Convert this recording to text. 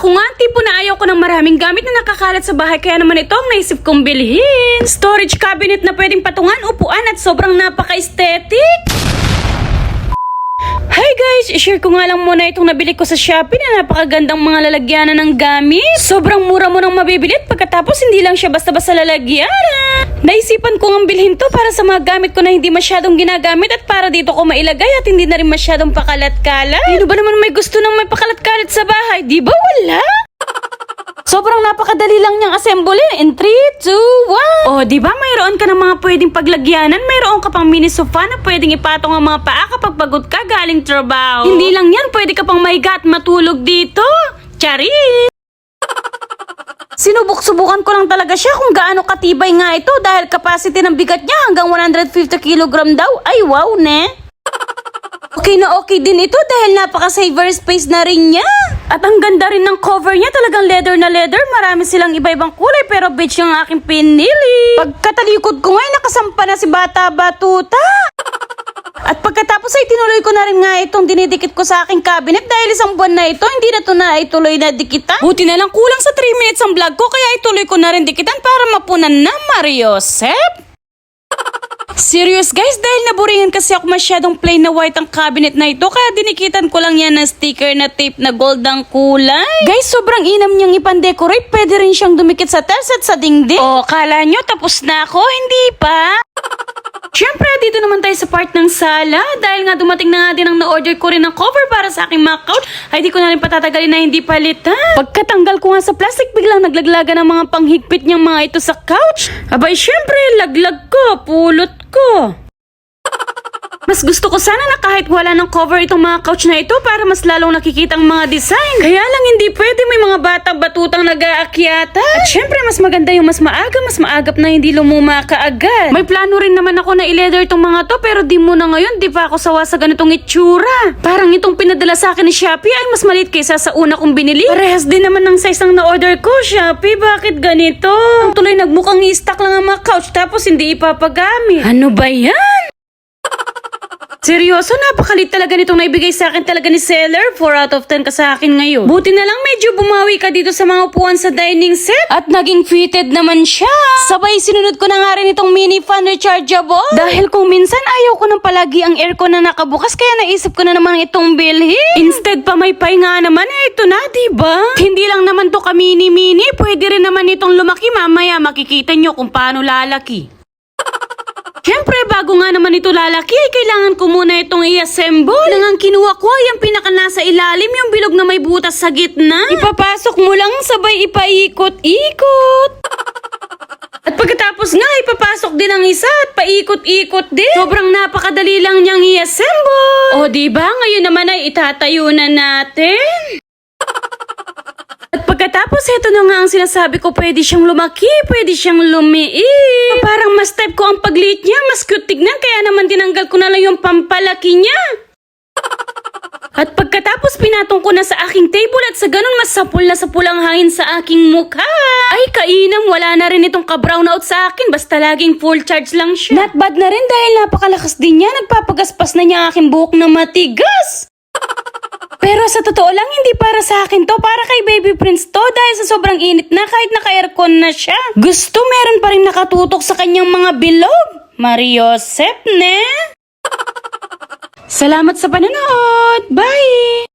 Ako nga, tipo na ayaw ko ng maraming gamit na nakakalat sa bahay kaya naman ito ang naisip kong bilhin. Storage cabinet na pwedeng patungan, upuan at sobrang napaka-aesthetic. Hi guys! I-share ko nga lang muna itong nabili ko sa Shopee na napakagandang mga lalagyanan ng gamit. Sobrang mura mo nang mabibili at pagkatapos hindi lang siya basta-basta lalagyanan. Naisipan ko ang bilhin to para sa mga gamit ko na hindi masyadong ginagamit at para dito ko mailagay at hindi na rin masyadong pakalat-kalat. Sino ba naman may gusto ng may pakalat-kalat sa bahay? Di ba wala? Sobrang napakadali lang niyang assemblein in 3, 2, 1. Oh, di ba mayroon ka ng mga pwedeng paglagyanan? Mayroon ka pang mini sofa na pwedeng ipatong ang mga paa kapag pagod ka galing trabaho. Hindi lang yan, pwede ka pang mahiga at matulog dito. Charis! Sinubok-subukan ko lang talaga siya kung gaano katibay nga ito dahil capacity ng bigat niya hanggang 150 kg daw. Ay wow, ne? Okay na okay din ito dahil napaka-saver space na rin niya. At ang ganda rin ng cover niya, talagang leather na leather. Marami silang iba-ibang kulay pero beige yung aking pinili. Pagkatalikod ko ngayon, nakasampa na si Bata Batuta. At pagkatapos ay tinuloy ko na rin nga itong dinidikit ko sa aking cabinet dahil isang buwan na ito, hindi na ito na ituloy na dikitan. Buti na lang kulang sa 3 minutes ang vlog ko kaya ituloy ko na rin dikitan para mapunan na Mario Sep. Serious guys, dahil naburingan kasi ako masyadong plain na white ang cabinet na ito, kaya dinikitan ko lang yan ng sticker na tape na gold ang kulay. Guys, sobrang inam niyang ipan-decorate, pwede rin siyang dumikit sa tiles at sa dingding. Oh, kala nyo tapos na ako? Hindi pa. Siyempre, dito naman tayo sa part ng sala. Dahil nga dumating na nga din ang na-order ko rin ng cover para sa aking mga couch, ay di ko na rin patatagalin na hindi palitan. Pagkatanggal ko nga sa plastic, biglang naglaglagan ng mga panghigpit niyang mga ito sa couch. Abay, siyempre, laglag ko, pulot. Mas gusto ko sana na kahit wala ng cover itong mga couch na ito para mas lalong nakikita ang mga design. Kaya lang hindi pwede may mga batang batutang nag-aakyata. At syempre mas maganda yung mas maaga, mas maagap na hindi lumuma kaagad. May plano rin naman ako na i-leather itong mga to pero di mo na ngayon, di pa ako sawa sa ganitong itsura. Parang itong pinadala sa akin ni Shopee ay mas maliit kaysa sa una kong binili. Parehas din naman ng size ng na-order ko, Shopee. Bakit ganito? Ang tuloy nagmukhang i-stock lang ang mga couch tapos hindi ipapagamit. Ano ba yan? Seryoso, napakalit talaga nitong naibigay sa akin talaga ni seller. 4 out of 10 ka sa akin ngayon. Buti na lang medyo bumawi ka dito sa mga upuan sa dining set. At naging fitted naman siya. Sabay sinunod ko na nga rin itong mini fan rechargeable. Dahil kung minsan ayaw ko nang palagi ang aircon na nakabukas kaya naisip ko na naman itong bilhin. Instead pa may pay nga naman eh, ito na, diba? Hindi lang naman to ka mini-mini. Pwede rin naman itong lumaki mamaya makikita nyo kung paano lalaki. Bago nga naman ito lalaki, ay kailangan ko muna itong i-assemble. Nang ang kinuha ko ay ang pinaka nasa ilalim, yung bilog na may butas sa gitna. Ipapasok mo lang sabay ipaikot-ikot. At pagkatapos nga, ipapasok din ang isa at paikot-ikot din. Sobrang napakadali lang niyang i-assemble. O, di ba? Ngayon naman ay itatayo na natin. Pagkatapos, ito na nga ang sinasabi ko, pwede siyang lumaki, pwede siyang lumiit. Parang mas type ko ang pagliit niya, mas cute tignan, kaya naman tinanggal ko na lang yung pampalaki niya. At pagkatapos pinatong ko na sa aking table at sa ganun mas sapul na sapul ang hangin sa aking mukha. Ay kainam, wala na rin itong ka-brown out sa akin basta laging full charge lang siya. Not bad na rin dahil napakalakas din niya, nagpapagaspas na niya aking buhok na matigas. Pero sa totoo lang, hindi para sa akin to. Para kay Baby Prince to dahil sa sobrang init na kahit naka-aircon na siya. Gusto meron pa rin nakatutok sa kanyang mga bilog. Mario Sep, ne? Salamat sa panonood! Bye!